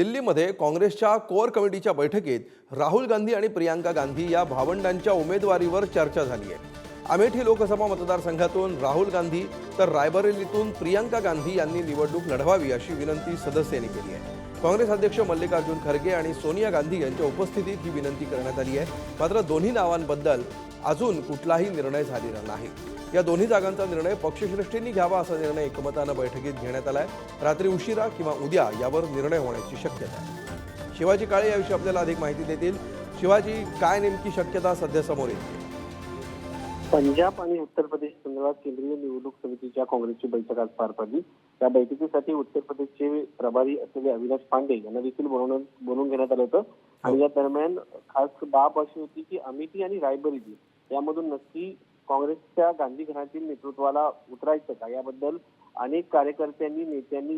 दिल्लीमध्ये काँग्रेसच्या कोअर कमिटीच्या बैठकीत राहुल गांधी आणि प्रियांका गांधी या भावंडांच्या उमेदवारीवर चर्चा झाली आहे. अमेठी लोकसभा मतदारसंघातून राहुल गांधी तर रायबरेलीतून प्रियांका गांधी यांनी निवडणूक लढवावी अशी विनंती सदस्यांनी केली आहे. काँग्रेस अध्यक्ष मल्लिकार्जुन खरगे आणि सोनिया गांधी यांच्या उपस्थितीत ही विनंती करण्यात आली आहे. मात्र दोन्ही नावांबद्दल अजून कुठलाही निर्णय झालेला नाही. या दोन्ही जागांचा निर्णय पक्षश्रेष्ठींनी घ्यावा असा निर्णय एकमतानं बैठकीत घेण्यात आला आहे रात्री उशिरा किंवा उद्या यावर निर्णय होण्याची शक्यता आहे. शिवाजी काळे याविषयी आपल्याला अधिक माहिती देतील. शिवाजी काय नेमकी शक्यता सध्या समोर येते? पंजाब आणि उत्तर प्रदेश संदर्भात केंद्रीय निवडणूक समितीच्या काँग्रेसची बैठक आज पार पडली. त्या बैठकीसाठी उत्तर प्रदेशचे प्रभारी असलेले अविनाश पांडे यांना देखील बोलवून घेण्यात आलं होतं. आणि या दरम्यान खास बाब अशी होती की अमेठी आणि रायबरेली यामधून नक्की काँग्रेसच्या गांधी घरातील नेतृत्वाला उतरायचं का? याबद्दल अनेक कार्यकर्त्यांनी नेत्यांनी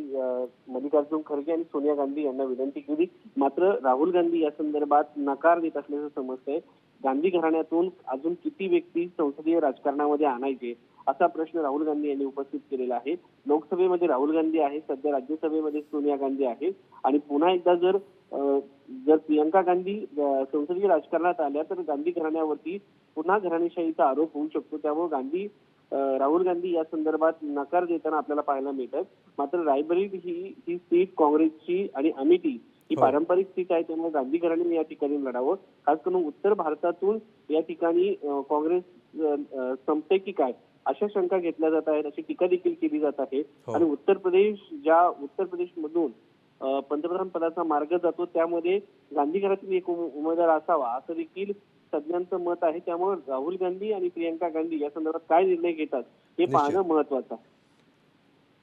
मल्लिकार्जुन खरगे आणि सोनिया गांधी यांना विनंती केली. मात्र राहुल गांधी या संदर्भात नकार देत असल्याचं समजतंय. गांधी घराण्यातून अजून किती व्यक्ती संसदीय राजकारणामध्ये आणायचे असा प्रश्न राहुल गांधी यांनी उपस्थित केलेला आहे. लोकसभेमध्ये राहुल गांधी आहे सध्या राज्यसभेमध्ये सोनिया गांधी आहे आणि पुन्हा एकदा जर जर प्रियंका गांधी संसदीय राजकारणात आल्या तर गांधी घराण्यावरती पुन्हा घराणेशाहीचा आरोप होऊ शकतो. त्यामुळे गांधी राहुल गांधी या संदर्भात नकार देताना आपल्याला पाहायला मिळतात. मात्र रायबरेली ही ही सीट काँग्रेसची आणि अमेठी ही हो. पारंपरिक सीट आहे. त्यामुळे गांधी घराण्याने या ठिकाणी लढावं. खास करून उत्तर भारतातून या ठिकाणी काँग्रेस संपते की काय अशा शंका घेतल्या जात आहेत. अशी टीका देखील केली जात आहे. हो. आणि उत्तर प्रदेश ज्या उत्तर प्रदेश मधून पंतप्रधान पदाचा मार्ग जातो. त्यामध्ये गांधी घरातील एक उम- उमेदवार असावा असं देखील तज्ज्ञांचं मत आहे. त्यामुळे राहुल गांधी आणि प्रियंका गांधी या संदर्भात काय निर्णय घेतात हे. पाहणं महत्वाचं आहे.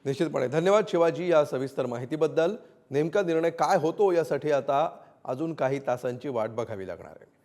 निश्चितपणे. धन्यवाद शिवाजी या सविस्तर माहितीबद्दल. नेमका निर्णय काय होतो यासाठी आता अजून काही तासांची वाट बघावी लागणार आहे.